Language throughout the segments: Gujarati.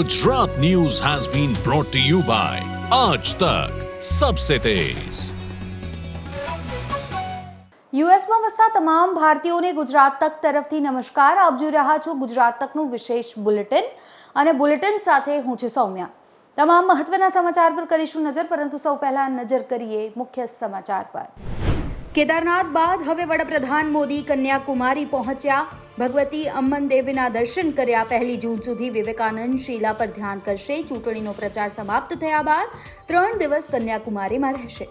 Gujarat news has been brought to you by Aaj Tak, Sabse Tez. યુએસમાં વસતા તમામ ભારતીયોને ગુજરાત તક તરફથી નમસ્કાર. આપ જોઈ રહ્યા છો ગુજરાત તકનું વિશેષ બુલેટિન અને બુલેટિન સાથે હું છું સૌમ્યા. તમામ મહત્વના સમાચાર પર કરીશું નજર પરંતુ સૌ પહેલા નજર કરીએ મુખ્ય સમાચાર પર. કેદારનાથ બાદ હવે વડાપ્રધાન મોદી કન્યાકુમારી પહોંચ્યા. ભગવતી અમ્મન દેવીના દર્શન કર્યા પહેલી જૂન સુધી વિવેકાનંદ શિલા પર ધ્યાન કરશે. ચૂંટણીનો પ્રચાર સમાપ્ત થયા બાદ ત્રણ દિવસ કન્યાકુમારીમાં રહેશે.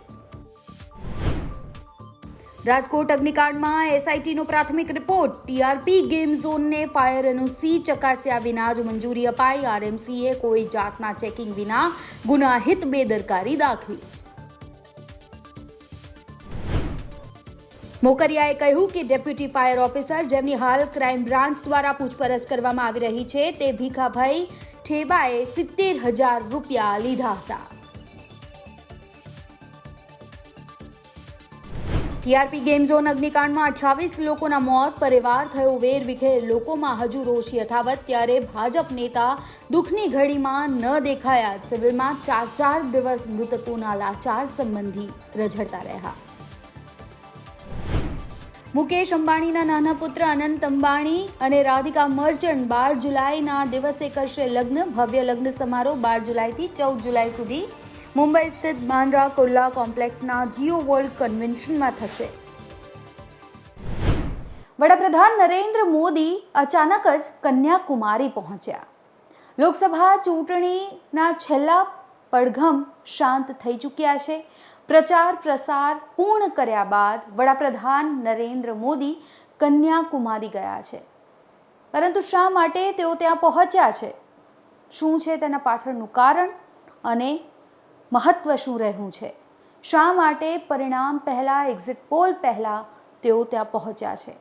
રાજકોટ અગ્નિકાંડમાં એસઆઈટીનો પ્રાથમિક રિપોર્ટ. ટીઆરપી ગેમ ઝોનને ફાયર એનઓસી ચકાસ્યા વિના જ મંજૂરી અપાઈ. આરએમસીએ કોઈ જાતના ચેકિંગ વિના ગુનાહિત બેદરકારી દાખવી. મોકરિયાએ કહ્યું કે ડેપ્યુટી ફાયર ઓફિસર જેમની હાલ ક્રાઇમ બ્રાન્ચ દ્વારા પૂછપરછ કરવામાં આવી રહી છે, તે ભીખાભાઈ ઠેબાએ સિત્તેર હજાર રૂપિયા લીધા હતા. ટીઆરપી ગેમ ઝોન અગ્નિકાંડમાં અઠ્યાવીસ લોકોના મોત, પરિવાર થયો વેર વિખેર, લોકોમાં હજુ રોષ યથાવત, ત્યારે ભાજપ નેતા દુઃખની ઘડીમાં ન દેખાયા. સિવિલમાં ચાર ચાર દિવસ મૃતકોના લાચાર સંબંધી રઝળતા રહ્યા. મુકેશ અંબાણીના નાના પુત્ર અનંત અંબાણી અને રાધિકા મર્ચન્ટ બાર જુલાઈના દિવસે કરશે લગ્ન, ભવ્ય લગ્ન સમારોહ બાર જુલાઈથી ચૌદ જુલાઈ સુધી. મુંબઈ સ્થિત બાંદ્રા કુર્લા કોમ્પ્લેક્સના જીઓ વર્લ્ડ કન્વેન્શનમાં થશે. વડાપ્રધાન નરેન્દ્ર મોદી અચાનક જ કન્યાકુમારી પહોંચ્યા. લોકસભા ચૂંટણીના છેલ્લા પડઘમ શાંત થઈ ચૂક્યા છે. પ્રચાર, પ્રસાર પૂર્ણ કર્યા બાદ વડાપ્રધાન નરેન્દ્ર મોદી કન્યાકુમારી ગયા છે. પરંતુ શા માટે તેઓ ત્યાં પહોંચ્યા છે? શું છે તેના પાછળનું કારણ અને મહત્વ શું રહ્યું છે? શા માટે પરિણામ પહેલાં એક્ઝિટ પોલ પહેલાં તેઓ ત્યાં પહોંચ્યા છે?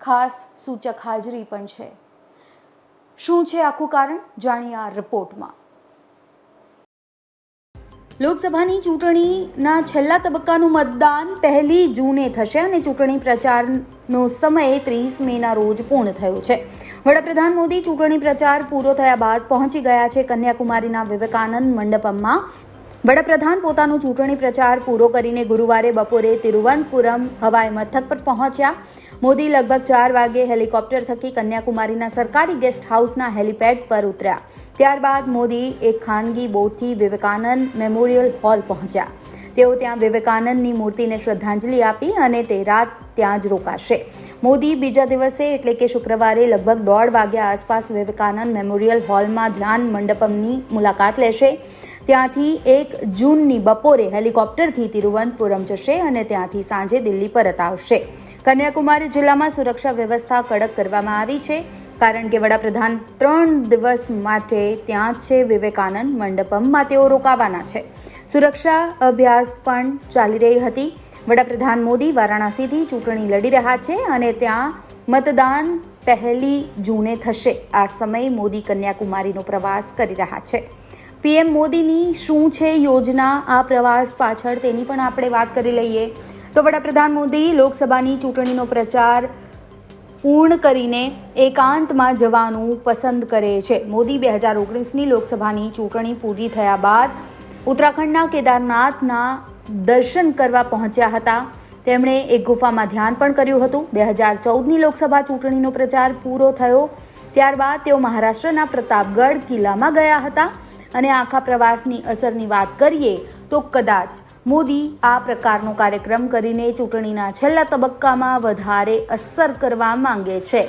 ખાસ સૂચક હાજરી પણ છે. શું છે આખું કારણ? જાણીએ આ રિપોર્ટમાં લોકસભાની ચૂંટણીના છેલ્લા તબક્કાનું મતદાન પહેલી જૂને થશે અને ચૂંટણી પ્રચારનો સમય ત્રીસ મેના રોજ પૂર્ણ થયો છે. વડાપ્રધાન મોદી ચૂંટણી પ્રચાર પૂરો થયા બાદ પહોંચી ગયા છે કન્યાકુમારીના વિવેકાનંદ મંડપમમાં. વડાપ્રધાન પોતાનો ચૂંટણી પ્રચાર પૂરો કરીને ગુરુવારે બપોરે તિરુવનંતપુરમ હવાઈ મથક પર પહોંચ્યા. મોદી લગભગ ચાર વાગે હેલિકોપ્ટર થકી કન્યાકુમારીના સરકારી ગેસ્ટ હાઉસના હેલિપેડ પર ઉતર્યા. ત્યારબાદ મોદી એક ખાનગી બોટથી વિવેકાનંદ મેમોરિયલ હોલ પહોંચ્યા. તેઓ ત્યાં વિવેકાનંદની મૂર્તિને શ્રદ્ધાંજલિ આપી અને તે રાત ત્યાં જ રોકાશે. મોદી બીજા દિવસે એટલે કે શુક્રવારે લગભગ દોઢ વાગ્યા આસપાસ વિવેકાનંદ મેમોરિયલ હોલમાં ધ્યાન મંડપમની મુલાકાત લેશે. ત્યાંથી એક જૂનની બપોરે હેલિકોપ્ટરથી તિરુવનંતપુરમ જશે અને ત્યાંથી સાંજે દિલ્હી પરત આવશે. કન્યાકુમારી જિલ્લામાં સુરક્ષા વ્યવસ્થા કડક કરવામાં આવી છે, કારણ કે વડાપ્રધાન ત્રણ દિવસ માટે ત્યાં છે વિવેકાનંદ મંડપમમાં તેઓ રોકાવાના છે. સુરક્ષા અભ્યાસ પણ ચાલી રહી હતી. વડાપ્રધાન મોદી વારાણસીથી ચૂંટણી લડી રહ્યા છે અને ત્યાં મતદાન પહેલી જૂને થશે. આ સમયે મોદી કન્યાકુમારીનો પ્રવાસ કરી રહ્યા છે. પીએમ મોદીની શું છે યોજના આ પ્રવાસ પાછળ તેની પણ આપણે વાત કરી લઈએ. તો વડાપ્રધાન મોદી લોકસભાની ચૂંટણીનો પ્રચાર પૂર્ણ કરીને એકાંતમાં જવાનું પસંદ કરે છે. મોદી બે હજાર ઓગણીસની લોકસભાની ચૂંટણી પૂરી થયા બાદ ઉત્તરાખંડના કેદારનાથના દર્શન કરવા પહોંચ્યા હતા. તેમણે એક ગુફામાં ધ્યાન પણ કર્યું હતું. બે હજાર ચૌદની લોકસભા ચૂંટણીનો પ્રચાર પૂરો થયો. ત્યારબાદ તેઓ મહારાષ્ટ્રના પ્રતાપગઢ કિલ્લામાં ગયા હતા. અને આખા પ્રવાસની અસરની વાત કરીએ તો કદાચ મોદી આ પ્રકારનો કાર્યક્રમ કરીને ચૂંટણીના છેલ્લા તબક્કામાં વધારે અસર કરવા માંગે છે.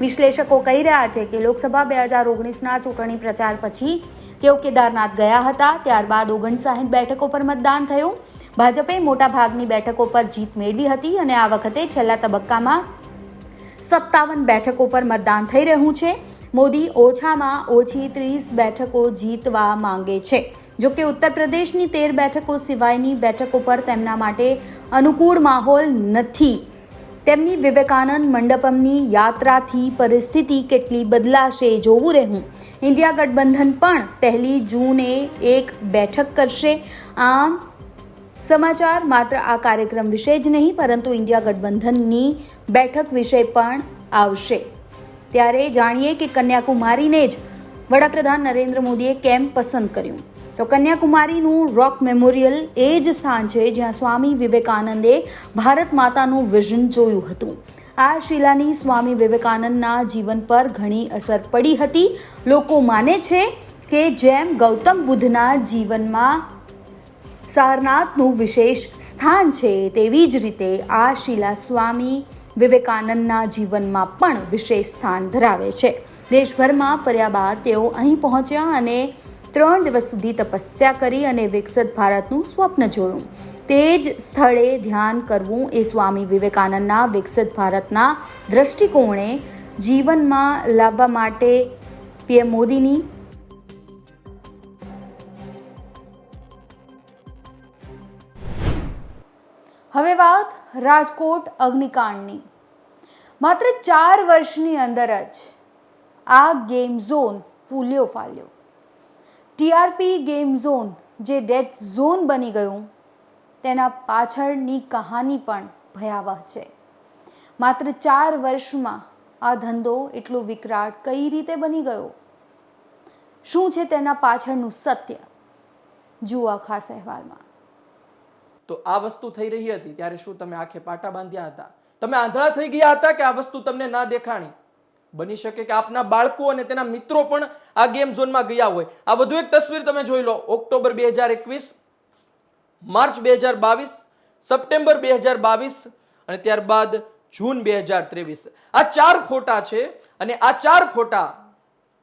વિશ્લેષકો કહી રહ્યા છે કે લોકસભા બે હજાર ઓગણીસના ચૂંટણી પ્રચાર પછી તેઓ કેદારનાથ ગયા હતા, ત્યારબાદ ઓગણસાઠ બેઠકો પર મતદાન થયું. ભાજપે મોટાભાગની બેઠકો પર જીત મેળવી હતી અને આ વખતે છેલ્લા તબક્કામાં સત્તાવન બેઠકો પર મતદાન થઈ રહ્યું છે. મોદી ઓછામાં ઓછી ત્રીસ બેઠકો જીતવા માંગે છે. જો કે ઉત્તર પ્રદેશની તેર બેઠકો સિવાયની બેઠકો પર તેમના માટે અનુકૂળ માહોલ નથી. તેમની વિવેકાનંદ મંડપમની યાત્રાથી પરિસ્થિતિ કેટલી બદલાશે જોવું રહેવું. ઇન્ડિયા ગઠબંધન પણ પહેલી જૂને એક બેઠક કરશે. આમ, સમાચાર માત્ર આ કાર્યક્રમ વિશે જ નહીં, પરંતુ ઇન્ડિયા ગઠબંધનની બેઠક વિશે પણ આવશે. ત્યારે જાણીએ કે કન્યાકુમારીને જ વડાપ્રધાન નરેન્દ્ર મોદીએ કેમ પસંદ કર્યું? તો કન્યાકુમારીનું રોક મેમોરિયલ એ જ સ્થાન છે જ્યાં સ્વામી વિવેકાનંદે ભારત માતાનું વિઝન જોયું હતું. આ શિલાની સ્વામી વિવેકાનંદના જીવન પર ઘણી અસર પડી હતી. લોકો માને છે કે જેમ ગૌતમ બુદ્ધના જીવનમાં સારનાથનું વિશેષ સ્થાન છે, તેવી જ રીતે આ શિલા સ્વામી વિવેકાનંદના જીવનમાં પણ વિશેષ સ્થાન ધરાવે છે. દેશભરમાં ફર્યા બાદ તેઓ અહીં પહોંચ્યા અને ત્રણ દિવસ સુધી તપસ્યા કરી અને વિકસિત ભારતનું સ્વપ્ન જોયું. તે જ સ્થળે ધ્યાન કરવું એ સ્વામી વિવેકાનંદના વિકસિત ભારતના દ્રષ્ટિકોણે જીવનમાં લાવવા માટે પીએમ મોદીની હવે વાત રાજકોટ અગ્નિકાંડની. માત્ર ચાર વર્ષની અંદર જ આ ગેમ ઝોન ફૂલ્યો ફાલ્યો. ટીઆરપી ગેમ ઝોન જે ડેથ ઝોન બની ગયું, તેના પાછળની કહાની પણ ભયાવહ છે. માત્ર ચાર વર્ષમાં આ ધંધો એટલો વિકરાળ કઈ રીતે બની ગયો? શું છે તેના પાછળનું સત્ય? જુઓ ખાસ અહેવાલમાં. તો આ વસ્તુ થઈ રહી હતી ત્યારે શું તમે આંખે પાટા બાંધ્યા હતા? તમે આંધળા થઈ ગયા હતા કે આ વસ્તુ તમને ના દેખાણી? બની શકે કે આપના બાળકો અને તેના મિત્રો પણ આ ગેમ ઝોનમાં ગયા હોય. આ વધુ એક તસવીર તમે જોઈ લો. ઓક્ટોબર બે હજાર એકવીસ, માર્ચ બે હજાર બાવીસ, સપ્ટેમ્બર બે હજાર બાવીસ અને ત્યારબાદ જૂન બે હજાર ત્રેવીસ. આ ચાર ફોટા છે અને આ ચાર ફોટા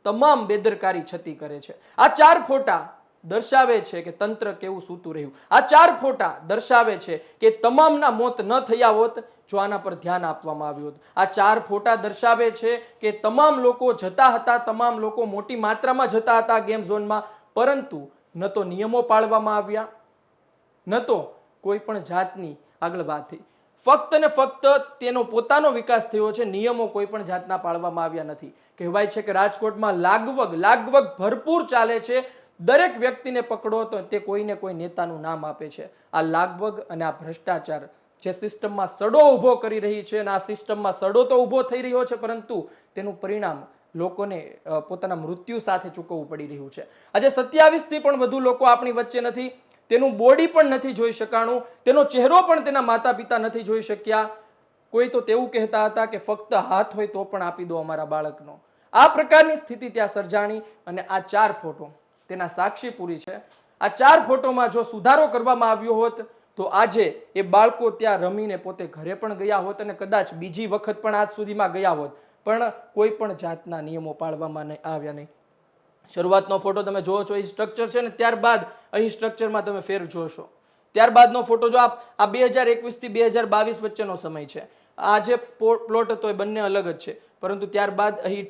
તમામ બેદરકારી છતી કરે છે. આ ચાર ફોટા દર્શાવે છે કે તંત્ર કેવું સૂતું રહ્યું. આ ચાર ફોટા દર્શાવે છે કે તમામના મોત ન થયા હોત જો આના પર ધ્યાન આપવામાં આવ્યું હોત. આ ચાર ફોટા દર્શાવે છે કે તમામ લોકો જતા હતા, તમામ લોકો મોટી માત્રામાં જતા હતા ગેમ ઝોનમાં, પરંતુ ન તો નિયમો પાળવામાં આવ્યા, ન તો કોઈ પણ જાતની આગળ વાત થઈ. ફક્ત ને ફક્ત તેનો પોતાનો વિકાસ થયો છે, નિયમો કોઈ પણ જાતના પાળવામાં આવ્યા નથી. કહેવાય છે કે રાજકોટમાં લાગવગ લાગવગ ભરપૂર ચાલે છે દરેક વ્યક્તિને પકડો તો તે કોઈને કોઈ નેતાનું નામ આપે છે. આ લાગવગ અને આ ભ્રષ્ટાચાર જે સિસ્ટમમાં સડો ઊભો કરી રહી છે અને આ સિસ્ટમમાં સડો તો ઊભો થઈ રહ્યો છે, પરંતુ તેનું પરિણામ લોકોને પોતાના મૃત્યુ સાથે ચૂકવવું પડી રહ્યું છે. આજે સત્યાવીસથી પણ વધુ લોકો આપણી વચ્ચે નથી. તેનું બોડી પણ નથી જોઈ શકાણું. તેનો ચહેરો પણ તેના માતા પિતા નથી જોઈ શક્યા. કોઈ તો તેવું કહેતા હતા કે ફક્ત હાથ હોય તો પણ આપી દો અમારા બાળકનો. આ પ્રકારની સ્થિતિ ત્યાં સર્જાણી અને આ ચાર ફોટો તેના સાક્ષી પૂરી છે. આ ચાર ફોટોમાં જો સુધારો કરવામાં આવ્યો હોત, તો આજે એ બાળકો ત્યાં રમીને પોતે ઘરે પણ ગયા હોત અને કદાચ બીજી વખત પણ આજ સુધીમાં ગયા હોત. પણ કોઈ પણ જાતના નિયમો પાળવામાં નહીં આવ્યા નહીં શરૂઆતનો ફોટો તમે જોવો છો, એ સ્ટ્રક્ચર છે ને, ત્યારબાદ અહીં સ્ટ્રક્ચરમાં તમે ફેર જોશો. ત્યારબાદનો ફોટો જો આપ, આ બે હજાર એકવીસથી બે હજાર બાવીસ વચ્ચેનો સમય છે. આ જે પ્લોટ હતો એ બંને અલગ જ છે. પરંતુ ત્યારબાદ અહીં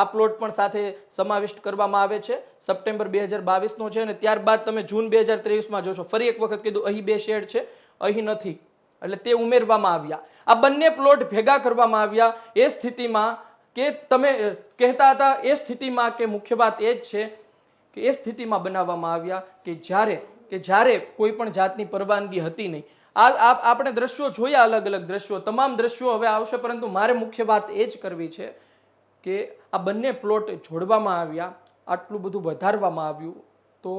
આ પ્લોટ પણ સાથે સમાવિષ્ટ કરવામાં આવે છે. સપ્ટેમ્બર બે હજાર બાવીસનો છે અને ત્યારબાદ તમે જૂન બે હજાર ત્રેવીસમાં જોશો. ફરી એક વખત કીધું, અહીં બે શેડ છે, અહીં નથી. એટલે તે ઉમેરવામાં આવ્યા. આ બંને પ્લોટ ભેગા કરવામાં આવ્યા એ સ્થિતિમાં કે તમે કહેતા હતા એ સ્થિતિમાં કે મુખ્ય વાત એ જ છે કે એ સ્થિતિમાં બનાવવામાં આવ્યા કે જ્યારે કે જ્યારે કોઈ પણ જાતની પરવાનગી હતી નહીં. આ આપણે દ્રશ્યો જોયા અલગ અલગ દ્રશ્યો, તમામ દ્રશ્યો હવે આવશે, પરંતુ મારે મુખ્ય વાત એ જ કરવી છે કે આ બંને પ્લોટ જોડવામાં આવ્યા, આટલું બધું વધારવામાં આવ્યું. તો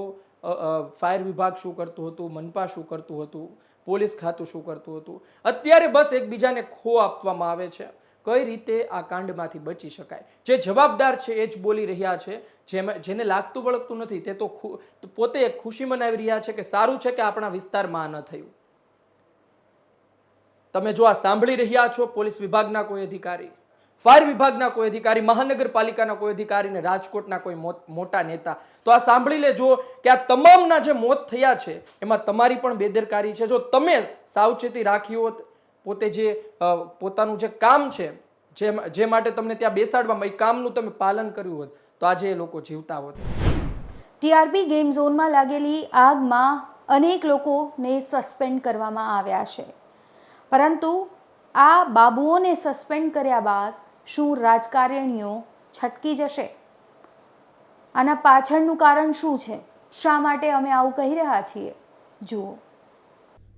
ફાયર વિભાગ શું કરતું હતું, મનપા શું કરતું હતું, પોલીસ ખાતું શું કરતું હતું? અત્યારે બસ એકબીજાને ખો આપવામાં આવે છે. કઈ રીતે આ કાંડમાંથી બચી શકાય? જે જવાબદાર છે એ જ બોલી રહ્યા છે. જેમાં જેને લાગતું વળગતું નથી, તે તો પોતે ખુશી મનાવી રહ્યા છે કે સારું છે કે આપણા વિસ્તારમાં આ ન થયું. તમે જો આ સાંભળી રહ્યા છો, પોલીસ વિભાગના કોઈ અધિકારી, ફાયર વિભાગના કોઈ અધિકારી, મહાનગરપાલિકાના કોઈ અધિકારી ને રાજકોટના કોઈ મોટ- નેતા, તો આ સાંભળી લેજો કે આ તમામના જે મોત થયા છે, એમાં તમારી પણ બેદરકારી છે. જો તમે સાવચેતી રાખી હોત, પોતે જે પોતાનું જે કામ છે, જે જે માટે તમને ત્યાં બેસાડવામાં એ કામનું તમે પાલન કર્યું હોત, તો આજે એ લોકો જીવતા હોત. ટીઆરપી ગેમ ઝોનમાં લાગેલી આગમાં અનેક લોકોને સસ્પેન્ડ કરવામાં આવ્યા છે. પરંતુ આ બાબુઓને સસ્પેન્ડ કર્યા બાદ શું રાજકારણીઓ છટકી જશે? આના પાછળનું કારણ શું છે? શા માટે અમે આવું કહી રહ્યા છીએ? જુઓ.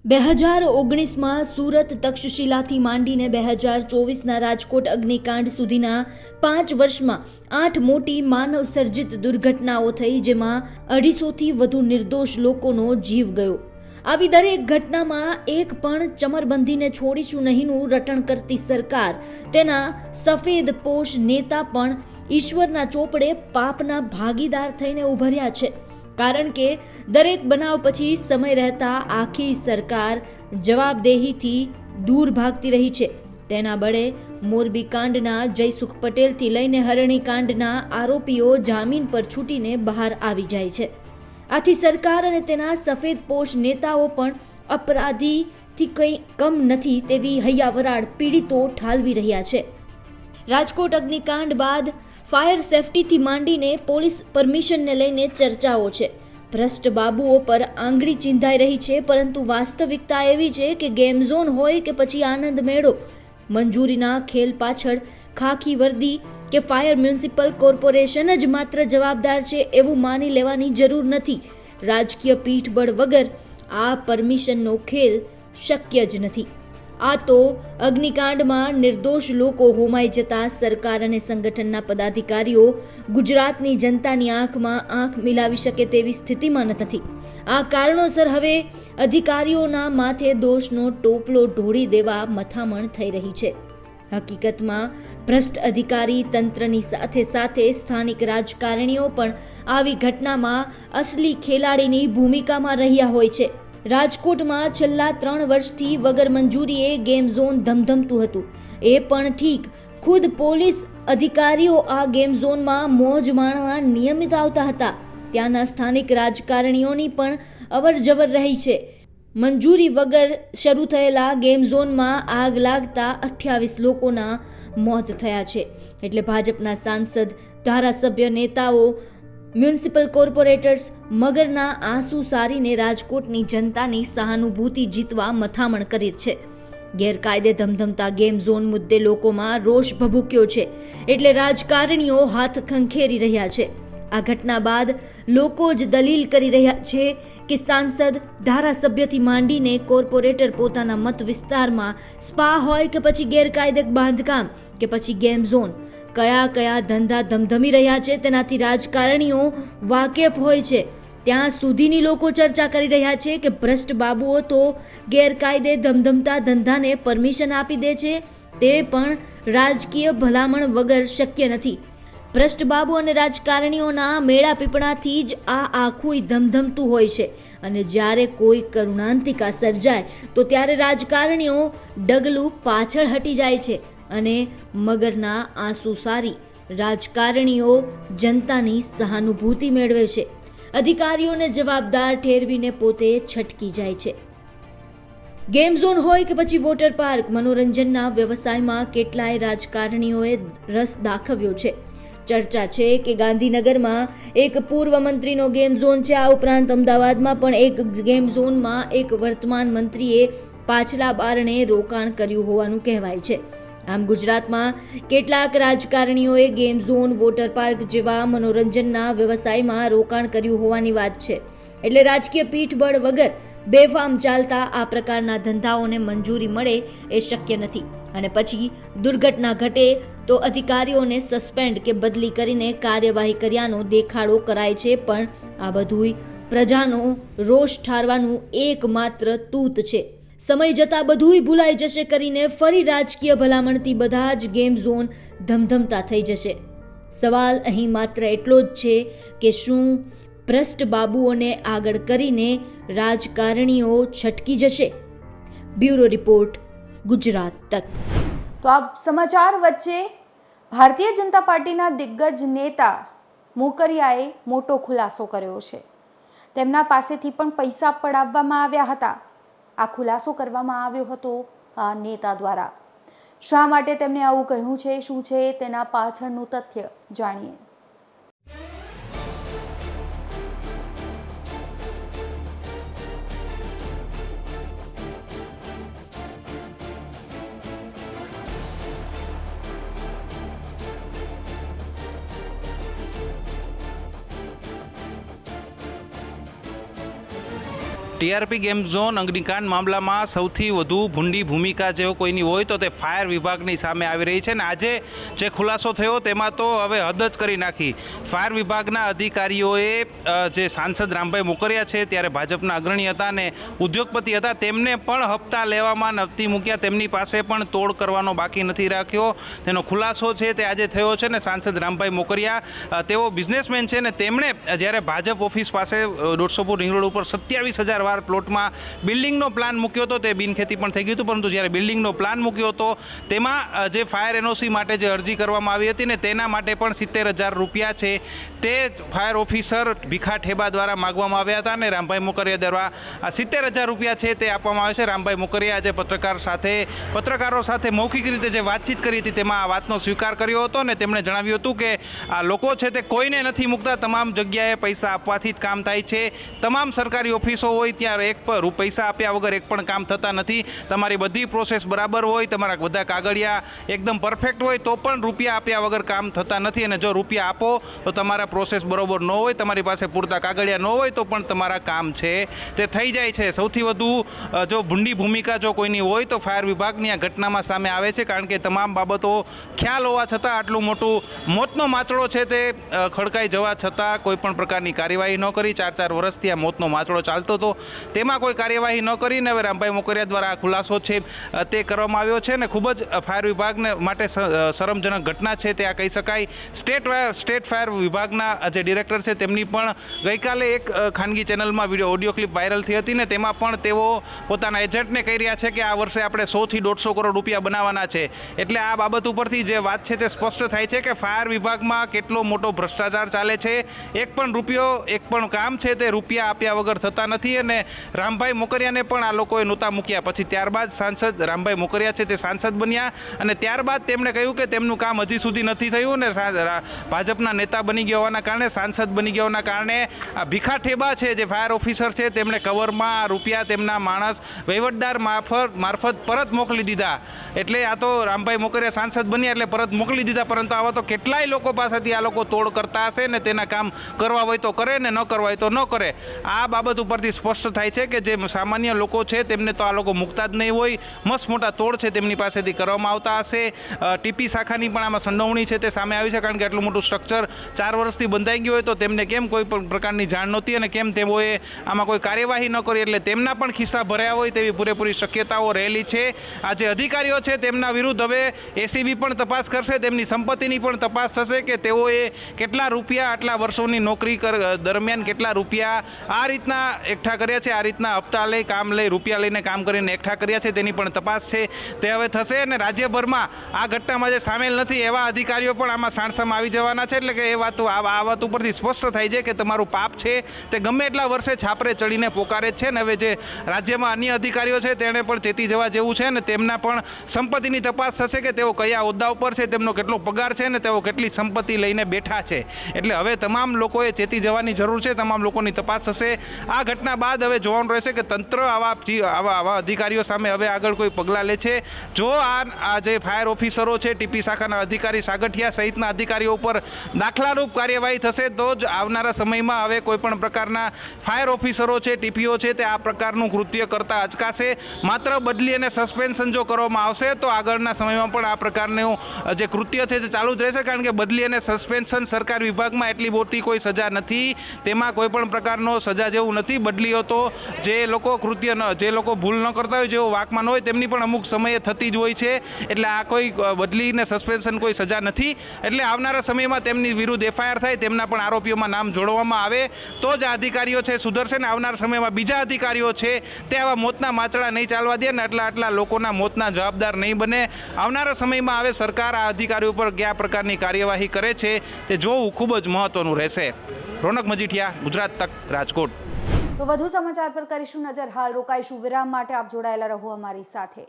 બે હજાર ઓગણીસમાં સુરત તક્ષશિલાથી માંડીને બે હજાર ચોવીસના રાજકોટ અગ્નિકાંડ સુધીના પાંચ વર્ષમાં આઠ મોટી માનવસર્જિત દુર્ઘટનાઓ થઈ જેમાં અઢીસોથી વધુ નિર્દોષ લોકોનો જીવ ગયો. આવી દરેક ઘટનામાં એક પણ ચમરબંધીને છોડીશું નહીંનું રટણ કરતી સરકાર. તેના સફેદ પોષ નેતા પણ ઈશ્વરના ચોપડે પાપના ભાગીદાર થઈને ઉભર્યા છે. કારણ કે દરેક બનાવ પછી સમય રહેતા આખી સરકાર જવાબદેહીથી દૂર ભાગતી રહી છે. તેના બળે મોરબી કાંડના જયસુખ પટેલથી લઈને હરણી કાંડના આરોપીઓ જામીન પર છૂટીને બહાર આવી જાય છે. આથી સરકાર અને તેના સફેદ પોષ નેતાઓ પણ અપરાધીથી કંઈ કમ નથી તેવી હૈયાવરાળ પીડિતો ઠાલવી રહ્યા છે. રાજકોટ અગ્નિકાંડ બાદ ફાયર સેફટીથી માંડીને પોલીસ પરમિશનને લઈને ચર્ચાઓ છે. ભ્રષ્ટ બાબુઓ પર આંગળી ચિંધાઈ રહી છે, પરંતુ વાસ્તવિકતા એવી છે કે ગેમ ઝોન હોય કે પછી આનંદ મેળો. મંજૂરીના ખેલ પાછળ ખાખી વર્દી કે ફાયર મ્યુનિસિપલ કોર્પોરેશન જ માત્ર જવાબદાર છે એવું માની લેવાની જરૂર નથી. રાજકીય પીઠબળ વગર આ પરમિશનનો ખેલ શક્ય જ નથી. આ તો અગ્નિકાંડમાં નિર્દોષ લોકો હોમાઈ જતા સરકાર અને સંગઠનના પદાધિકારીઓ ગુજરાતની જનતાની આંખમાં આંખ મિલાવી શકે તેવી સ્થિતિમાં નથી. આ કારણોસર હવે અધિકારીઓના માથે દોષનો ટોપલો ઢોળી દેવા મથામણ થઈ રહી છે. હકીકતમાં ભ્રષ્ટ અધિકારી તંત્રની સાથે સાથે સ્થાનિક રાજકારણીઓ પણ આવી ઘટનામાં અસલી ખેલાડીની ભૂમિકામાં રહ્યા હોય છે. રાજકોટમાં છેલ્લા ત્રણ વર્ષથી વગર મંજૂરીએ ગેમ ઝોન ધમધમતું હતું. એ પણ ઠીક, ખુદ પોલીસ અધિકારીઓ આ ગેમ ઝોનમાં મોજ માણવા નિયમિત આવતા હતા. ત્યાંના સ્થાનિક રાજકારણીઓની પણ અવર જવર રહી છે. મંજૂરી વગર શરૂ થયેલા ગેમ ઝોનમાં આગ લાગતા અઠ્યાવીસ લોકોના મોત થયા છે. એટલે ભાજપના સાંસદ, ધારાસભ્ય, નેતાઓ, મ્યુનિસિપલ કોર્પોરેટર્સ મગરના આંસુ સારીને રાજકોટની જનતાની સહાનુભૂતિ જીતવા મથામણ કરી છે. ગેરકાયદે ધમધમતા ગેમ ઝોન મુદ્દે લોકોમાં રોષ ભભૂક્યો છે. એટલે રાજકારણીઓ હાથ ખંખેરી રહ્યા છે. આ ઘટના બાદ લોકો જ દલીલ કરી રહ્યા છે કે સાંસદ ધારાસભ્યથી માંડીને કોર્પોરેટર પોતાના મત વિસ્તારમાં સ્પા હોય કે પછી ગેરકાયદે બાંધકામ કે પછી ગેમ ઝોન. કયા કયા ધંધા ધમધમી રહ્યા છે તેનાથી રાજકારણીઓ વાકેફ હોય છે. ત્યાં સુધીની લોકો ચર્ચા કરી રહ્યા છે કે ભ્રષ્ટ બાબુઓ તો ગેરકાયદે ધમધમતા ધંધાને પરમિશન આપી દે છે, તે પણ રાજકીય ભલામણ વગર શક્ય નથી. ભ્રષ્ટ બાબુ અને રાજકારણીઓના મેળા પીપણાથી જ આ આખું ધમધમતું હોય છે. અને જ્યારે કોઈ કરુણાંતિકા સર્જાય, તો ત્યારે રાજકારણીઓ ડગલું પાછળ હટી જાય છે અને મગરના આંસુ સારી રાજકારણીઓ જનતાની સહાનુભૂતિ મેળવે છે. અધિકારીઓને જવાબદાર ઠેરવીને પોતે છટકી જાય છે. ગેમ ઝોન હોય કે પછી વોટર પાર્ક, મનોરંજનના વ્યવસાયમાં કેટલાય રાજકારણીઓએ રસ દાખવ્યો છે. ચર્ચા છે કે ગાંધીનગરમાં એક પૂર્વ મંત્રીનો ગેમ ઝોન છે. આ ઉપરાંત અમદાવાદમાં પણ એક ગેમ ઝોનમાં એક વર્તમાન મંત્રીએ પાછલા બારણે રોકાણ કર્યું હોવાનું કહેવાય છે. આમ ગુજરાતમાં કેટલાક રાજકારણીઓએ ગેમ ઝોન, વોટર પાર્ક જેવા મનોરંજનના વ્યવસાયમાં રોકાણ કર્યું હોવાની વાત છે. એટલે રાજકીય પીઠબળ વગર બેફામ ચાલતા આ પ્રકારના ધંધાઓને મંજૂરી મળે એ શક્ય નથી. અને પછી દુર્ઘટના ઘટે તો અધિકારીઓને સસ્પેન્ડ કે બદલી કરીને કાર્યવાહી કર્યાનો દેખાડો કરાય છે, પણ આ બધુંય પ્રજાનો રોષ ઠારવાનું એકમાત્ર તૂત છે. સમય જતાં બધુંય ભૂલાઈ જશે કરીને ફરી રાજકીય ભલામણથી બધા જ ગેમ ઝોન ધમધમતા થઈ જશે. સવાલ અહીં માત્ર એટલો જ છે કે શું ભ્રષ્ટ બાબુઓને આગળ કરીને રાજકારણીઓ છટકી જશે? બ્યુરો રિપોર્ટ, ગુજરાત તક. તો આ સમાચાર વચ્ચે ભારતીય જનતા પાર્ટીના દિગ્ગજ નેતા મોકરિયાએ મોટો ખુલાસો કર્યો છે. તેમના પાસેથી પણ પૈસા પડાવવામાં આવ્યા હતા. આ ખુલાસો કરવામાં આવ્યો હતો આ નેતા દ્વારા. શા માટે તેમણે આવું કહ્યું છે? શું છે? તેના પાછળનું તથ્ય જાણીએ. ટીઆરપી ગેમ ઝોન અગ્નિકાંડ મામલામાં સૌથી વધુ ભૂંડી ભૂમિકા જેવો કોઈની હોય તો તે ફાયર વિભાગની સામે આવી રહી છે અને આજે જે ખુલાસો થયો તેમાં તો હવે હદ જ કરી નાખી. ફાયર વિભાગના અધિકારીઓએ જે સાંસદ રામભાઈ મોકરિયા છે ત્યારે ભાજપના અગ્રણી હતા અને ઉદ્યોગપતિ હતા, તેમને પણ હપ્તા લેવામાં નહોતી મૂક્યા. તેમની પાસે પણ તોડ કરવાનો બાકી નથી રાખ્યો. તેનો ખુલાસો છે તે આજે થયો છે ને સાંસદ રામભાઈ મોકરિયા તેઓ બિઝનેસમેન છે ને તેમણે જ્યારે ભાજપ ઓફિસ પાસે દોઢસોપુર રિંગ રોડ ઉપર સત્યાવીસ હજાર વાર પ્લોટમાં બિલ્ડિંગનો પ્લાન મૂક્યો હતો. તે બિનખેતી પણ થઈ ગયું હતું, પરંતુ જ્યારે બિલ્ડિંગનો પ્લાન મૂક્યો હતો, તેમાં જે ફાયર એનઓસી માટે જે અરજી કરવામાં આવી હતી ને તેના માટે પણ સિત્તેર હજાર રૂપિયા છે તે ફાયર ઓફિસર ભીખા ઠેબા દ્વારા માગવામાં આવ્યા હતા અને રામભાઈ મોકરિયા દ્વારા આ સિત્તેર હજાર રૂપિયા છે તે આપવામાં આવે છે. રામભાઈ મોકરિયા આજે પત્રકાર સાથે, પત્રકારો સાથે મૌખિક રીતે જે વાતચીત કરી હતી તેમાં આ વાતનો સ્વીકાર કર્યો હતો અને તેમણે જણાવ્યું હતું કે આ લોકો છે તે કોઈને નથી મૂકતા. તમામ જગ્યાએ પૈસા આપવાથી જ કામ થાય છે. તમામ સરકારી ઓફિસો હોય ત્યાં એક પૈસા આપ્યા વગર એક પણ કામ થતા નથી. તમારી બધી પ્રોસેસ બરાબર હોય, તમારા બધા કાગળિયા એકદમ પરફેક્ટ હોય, તો પણ રૂપિયા આપ્યા વગર કામ થતા નથી. અને જો રૂપિયા આપો, તો તમારા પ્રોસેસ બરોબર ન હોય, તમારી પાસે પૂરતા કાગળિયા ન હોય, તો પણ તમારા કામ છે. તે થઈ જાય છે. સૌથી વધુ જો ભૂંડી ભૂમિકા જો કોઈની હોય, તો ફાયર વિભાગની આ ઘટનામાં સામે આવે છે. કારણ કે તમામ બાબતો ખ્યાલ હોવા છતાં આટલું મોટું મોતનો માચડો છે તે ખડકાઈ જવા છતાં કોઈ પણ પ્રકારની કાર્યવાહી ન કરી. ચાર ચાર વર્ષથી આ મોતનો માચડો ચાલતો હતો. તેમાં કોઈ કાર્યવાહી ન કરીને હવે રામભાઈ મોકરિયા દ્વારા આ ખુલાસો છે તે કરવામાં આવ્યો છે ને ખૂબ જ ફાયર વિભાગને માટે શરમજનક ઘટના છે તે આ કહી શકાય. સ્ટેટ સ્ટેટ ફાયર વિભાગના જે ડિરેક્ટર છે તેમની પણ ગઈકાલે એક ખાનગી ચેનલમાં વીડિયો, ઓડિયો ક્લિપ વાયરલ થઈ હતી ને તેમાં પણ તેઓ પોતાના એજન્ટને કહી રહ્યા છે કે આ વર્ષે આપણે સોથી દોઢસો કરોડ રૂપિયા બનાવવાના છે. એટલે આ બાબત ઉપરથી જે વાત છે તે સ્પષ્ટ થાય છે કે ફાયર વિભાગમાં કેટલો મોટો ભ્રષ્ટાચાર ચાલે છે. એક પણ રૂપિયો, એક પણ કામ છે તે રૂપિયા આપ્યા વગર થતા નથી અને રામભાઈ મોકરિયાને પણ આ લોકોએ નહોતા મૂક્યા. પછી ત્યારબાદ સાંસદ રામભાઈ મોકરિયા છે તે સાંસદ બન્યા અને ત્યારબાદ તેમણે કહ્યું કે તેમનું કામ હજી સુધી નથી થયું ને ભાજપના નેતા બની ગયા હોવાના કારણે, સાંસદ બની ગયા હોવાના કારણે આ ભીખા ઠેબા છે જે ફાયર ઓફિસર છે તેમણે કવરમાં રૂપિયા તેમના માણસ વહીવટદાર મારફત મારફત પરત મોકલી દીધા. એટલે આ તો રામભાઈ મોકરિયા સાંસદ બન્યા એટલે પરત મોકલી દીધા, પરંતુ આવા તો કેટલાય લોકો પાસેથી આ લોકો તોડ કરતા હશે ને તેના કામ કરવા હોય તો કરે ને ન કરવા હોય તો ન કરે. આ બાબત ઉપરથી સ્પષ્ટ થાય છે કે જે સામાન્ય લોકો છે તેમને તો આ લોકો મૂકતા જ નહીં હોય. મસ્ત મોટા તોડ છે તેમની પાસેથી કરવામાં આવતા હશે. ટીપી શાખાની પણ આમાં સંડોવણી છે તે સામે આવી છે કારણ કે આટલું મોટું સ્ટ્રક્ચર ચાર વર્ષથી બંધાઈ ગયું હોય તો તેમને કેમ કોઈ પણ પ્રકારની જાણ નહોતી અને કેમ તેઓએ આમાં કોઈ કાર્યવાહી ન કરી એટલે તેમના પણ ખિસ્સા ભર્યા હોય તેવી પૂરેપૂરી શક્યતાઓ રહેલી છે. આ જે અધિકારીઓ છે તેમના વિરુદ્ધ હવે એસીબી પણ તપાસ કરશે, તેમની સંપત્તિની પણ તપાસ થશે કે તેઓએ કેટલા રૂપિયા આટલા વર્ષોની નોકરી કર, દરમિયાન કેટલા રૂપિયા આ રીતના એકઠા કર્યા છે. આ રીતના હપ્તા લઈ, કામ લઈ, રૂપિયા લઈને કામ કરીને એકઠા કર્યા છે. તેની પણ તપાસ છે. તે હવે થશે અને રાજ્યભરમાં આ ઘટનામાં જે સામેલ નથી એવા અધિકારીઓ પણ આમાં સાણસામાં આવી જવાના છે. એટલે કે એ વાત આ વાત ઉપરથી સ્પષ્ટ થાય છે કે તમારું પાપ છે. તે ગમે એટલા વર્ષે છાપરે ચડીને પોકારે છે ને હવે જે રાજ્યમાં અન્ય અધિકારીઓ છે તેણે પણ ચેતી જવા જેવું છે ને તેમના પણ સંપત્તિની તપાસ થશે કે તેઓ કયા હોદ્દા ઉપર છે, તેમનો કેટલો પગાર છે ને તેઓ કેટલી સંપત્તિ લઈને બેઠા છે. એટલે હવે તમામ લોકોએ ચેતી જવાની જરૂર છે. તમામ લોકોની તપાસ થશે. આ ઘટના બાદ હવે જોવાનું રહેશે કે તંત્ર આવા આવા આવા અધિકારીઓ સામે હવે આગળ કોઈ પગલાં લે છે. જો આ આ જે ફાયર ઓફિસરો છે, ટીપી શાખાના અધિકારી સાગઠિયા સહિતના અધિકારીઓ ઉપર દાખલારૂપ કાર્યવાહી થશે, તો જ આવનારા સમયમાં હવે કોઈપણ પ્રકારના ફાયર ઓફિસરો છે, ટીપીઓ છે, તે આ પ્રકારનું કૃત્ય કરતા અચકાશે. માત્ર બદલી અને સસ્પેન્શન જો કરવામાં આવશે, તો આગળના સમયમાં પણ આ પ્રકારનું જે કૃત્ય છે, તે ચાલુ જ રહેશે, કારણ કે બદલી અને સસ્પેન્શન સરકાર વિભાગમાં એટલી મોટી કોઈ સજા નથી. તેમાં કોઈ પણ પ્રકારનો સજા જેવું નથી. બદલીઓ તો જે લોકો કૃત્ય ન જે લોકો ભૂલ ન કરતા હોય, જેઓ વાકમાં ન હોય, તેમની પણ અમુક સમયે થતી જ હોય છે. એટલે આ કોઈ બદલીને બદલી સસ્પેન્શન કોઈ સજા નથી. એટલે આવનારા સમયમાં તેમની વિરુદ્ધ એફઆઈઆર થાય, તેમના પણ આરોપીઓમાં નામ જોડવામાં આવે. તો જ આ અધિકારીઓ છે સુધરશે ને આવનારા સમયમાં બીજા અધિકારીઓ છે, તે આવા મોતના માચડા નહીં ચાલવા દે ને આટલા આટલા લોકોના મોતના જવાબદાર નહીં બને. આવનારા સમયમાં હવે સરકાર આ અધિકારીઓ પર કયા પ્રકારની કાર્યવાહી કરે છે, તે જોવું ખૂબ જ મહત્વનું રહેશે. રોનક મજીઠિયા, ગુજરાત તક, રાજકોટ. તો વધુ સમાચાર પર કરીશું નજર હાલ રોકાઈશું વિરામ માટે આપ જોડાયેલા રહો અમારી સાથે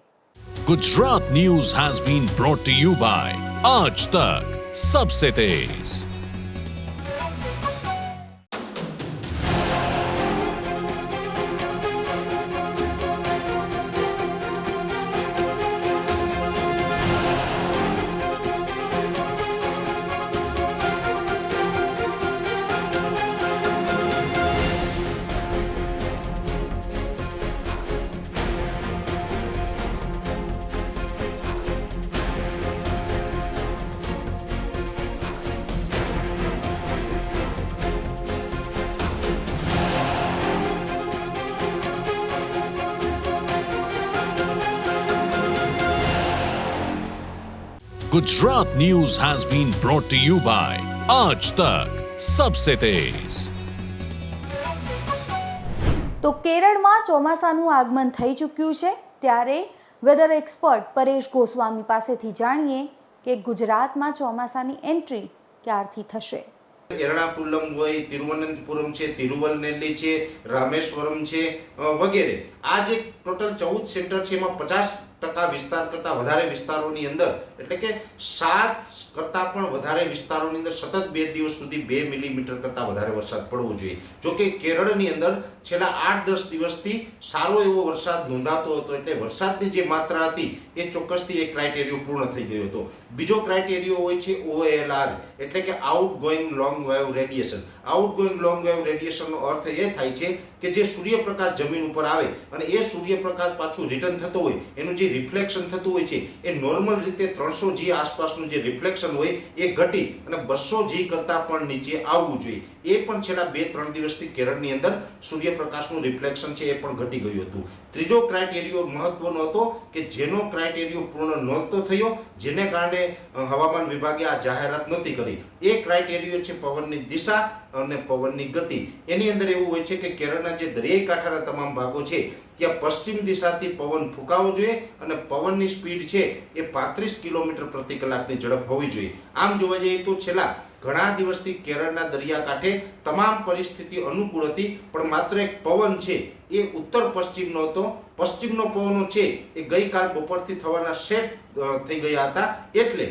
Gujarat News has been brought to you by Aaj Tak Sabse Tez. Gujarat news has been brought to you by Aaj Tak Sabse Tez. તો કેરળમાં ચોમાસાનું આગમન થઈ ચૂક્યું છે ત્યારે વેધર એક્સપર્ટ પરેશ ગોસ્વામી પાસેથી જાણીએ કે ગુજરાતમાં ચોમાસાની એન્ટ્રી ક્યારથી થશે એરણાકુલમ હોય તિરુવનંતપુરમ છે તિરુવલનેલી છે રામેશ્વરમ છે વગેરે આ જે ટોટલ ચૌદ સેન્ટર છે એમાં પચાસ ટકા વિસ્તાર કરતાં વધારે વિસ્તારોની અંદર, એટલે કે સાત કરતાં પણ વધારે વિસ્તારોની અંદર સતત બે દિવસ સુધી બે મિલીમીટર કરતાં વધારે વરસાદ પડવો જોઈએ. જો કે કેરળની અંદર છેલ્લા આઠ દસ દિવસથી સારો એવો વરસાદ નોંધાતો હતો, એટલે વરસાદની જે માત્રા હતી એ ચોક્કસથી એ ક્રાઇટેરિયો પૂર્ણ થઈ ગયો હતો. બીજો ક્રાઇટેરિયો હોય છે ઓએલઆર એટલે કે outgoing long wave radiation outgoing long wave રેડિયેશનનો અર્થ એ થાય છે કે જે સૂર્યપ્રકાશ જમીન ઉપર આવે અને એ સૂર્યપ્રકાશ પાછું રિટર્ન થતો હોય, એનું જે રિફ્લેક્શન થતું હોય છે, એ નોર્મલ રીતે ત્રણસો જી આસપાસનું જે રિફ્લેક્શન હોય એ ઘટી અને બસો જી કરતાં પણ નીચે આવવું જોઈએ. એ પણ છેલ્લા બે, ત્રણ દિવસથી કેરળની અંદર સૂર્યપ્રકાશનું રિફ્લેક્શન છે એ પણ ઘટી ગયું હતું. ત્રીજો ક્રાઇટેરિયો મહત્વનો હતો કે જેનો ક્રાઇટેરિયો પૂર્ણ નહોતો થયો, જેને કારણે હવામાન વિભાગે આ જાહેરાત નહોતી કરી. એ ક્રાઇટેરિયો છે પવનની દિશા અને પવનની ગતિ. એની અંદર એવું હોય છે કે કેરળના જે દરિયાઈ કાંઠાના તમામ ભાગો છે, ત્યાં પશ્ચિમ દિશાથી પવન ફૂંકાવો જોઈએ અને પવનની સ્પીડ છે એ પાંત્રીસ કિલોમીટર પ્રતિ કલાકની ઝડપ હોવી જોઈએ. આમ જોવા જઈએ તો છેલ્લા ઘણા દિવસથી કેરળના દરિયાકાંઠે તમામ પરિસ્થિતિ અનુકૂળ હતી, પણ માત્ર એક પવન છે, એ ઉત્તર પશ્ચિમનો હતો. પશ્ચિમનો પવનો છે, એ ગઈકાલ બપોરથી થવાના સેટ થઈ ગયા હતા. એટલે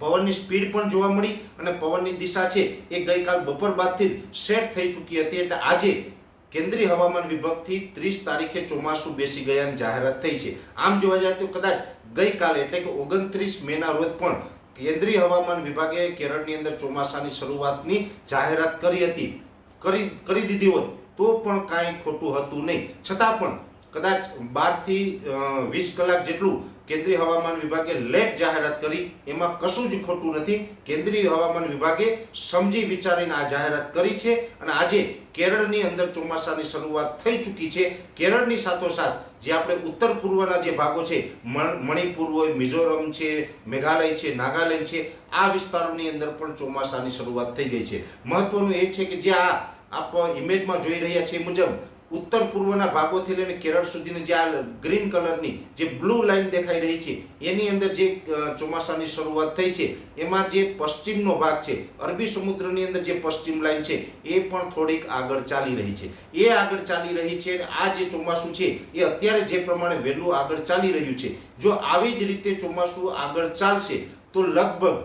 પવનની સ્પીડ પણ જોવા મળી અને પવનની દિશા છે, એ ગઈકાલ બપોર બાદથી જ સેટ થઈ ચૂકી હતી. એટલે આજે કેન્દ્રીય હવામાન વિભાગથી ત્રીસ તારીખે ચોમાસું બેસી ગયાની જાહેરાત થઈ છે. આમ જોવા જાય તો કદાચ ગઈકાલે એટલે કે ઓગણત્રીસ મેના રોજ પણ કેન્દ્રીય હવામાન વિભાગે કેરળની અંદર ચોમાસાની શરૂઆતની જાહેરાત કરી હતી. કરી કરી દીધી હોત તો પણ કાંઈ ખોટું હતું નહીં. છતાં પણ કદાચ બારથી વીસ કલાક જેટલું કેન્દ્રીય હવામાન વિભાગે લેટ જાહેરાત કરી, એમાં કશું જ ખોટું નથી. કેન્દ્રીય હવામાન વિભાગે સમજી વિચારીને આ જાહેરાત કરી છે અને આજે કેરળની અંદર ચોમાસાની શરૂઆત થઈ ચૂકી છે. કેરળની સાથોસાથ જે આપણે ઉત્તર પૂર્વના જે ભાગો છે, મણ- મણિપુર હોય, મિઝોરમ છે, મેઘાલય છે, નાગાલેન્ડ છે, આ વિસ્તારોની અંદર પણ ચોમાસાની શરૂઆત થઈ ગઈ છે. મહત્વનું એ છે કે જે આ આપ ઇમેજમાં જોઈ રહ્યા છે મુજબ ઉત્તર પૂર્વના ભાગોથી લઈને કેરળ સુધીની જે આ ગ્રીન કલરની જે બ્લુ લાઇન દેખાઈ રહી છે, એની અંદર જે ચોમાસાની શરૂઆત થઈ છે, એમાં જે પશ્ચિમનો ભાગ છે, અરબી સમુદ્રની અંદર જે પશ્ચિમ લાઇન છે, એ પણ થોડીક આગળ ચાલી રહી છે. એ આગળ ચાલી રહી છે આ જે ચોમાસું છે, એ અત્યારે જે પ્રમાણે વહેલું આગળ ચાલી રહ્યું છે. જો આવી જ રીતે ચોમાસું આગળ ચાલશે, તો લગભગ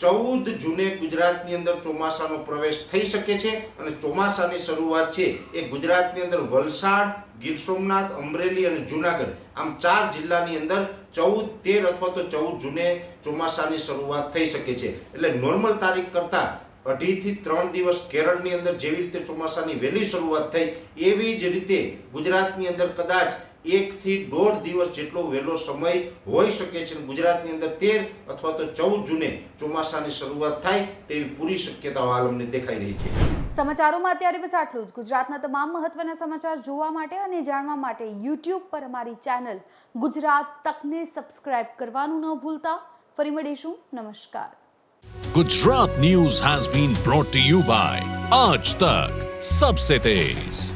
ચૌદ જૂને ગુજરાતની અંદર ચોમાસાનો પ્રવેશ થઈ શકે છે અને ચોમાસાની શરૂઆત છે એ ગુજરાતની અંદર વલસાડ, ગીર સોમનાથ, અમરેલી અને જુનાગઢ. આમ ચાર જિલ્લાની અંદર ચૌદ, તેર અથવા તો ચૌદ જૂને ચોમાસાની શરૂઆત થઈ શકે છે. એટલે નોર્મલ તારીખ કરતાં અઢીથી ત્રણ દિવસ કેરળની અંદર જેવી રીતે ચોમાસાની વહેલી શરૂઆત થઈ, એવી જ રીતે ગુજરાતની અંદર કદાચ એકથી દોઢ દિવસ જેટલો વહેલો સમય હોઈ શકે છે ગુજરાતની અંદર તેર અથવા તો ચૌદ જૂને ચોમાસાની શરૂઆત થાય તેવી પૂરી શક્યતાઓ હાલ અમને દેખાઈ રહી છે. સમાચારોમાં અત્યારે બસ આટલું જ. ગુજરાતના તમામ મહત્વના સમાચાર જોવા માટે અને જાણવા માટે યુટ્યુબ પર અમારી ચેનલ ગુજરાત તકને સબસ્ક્રાઇબ કરવાનું ન ભૂલતા. ફરી મળીશું. નમસ્કાર. Gujarat news has been brought to you by Aaj Tak Sabse Tez.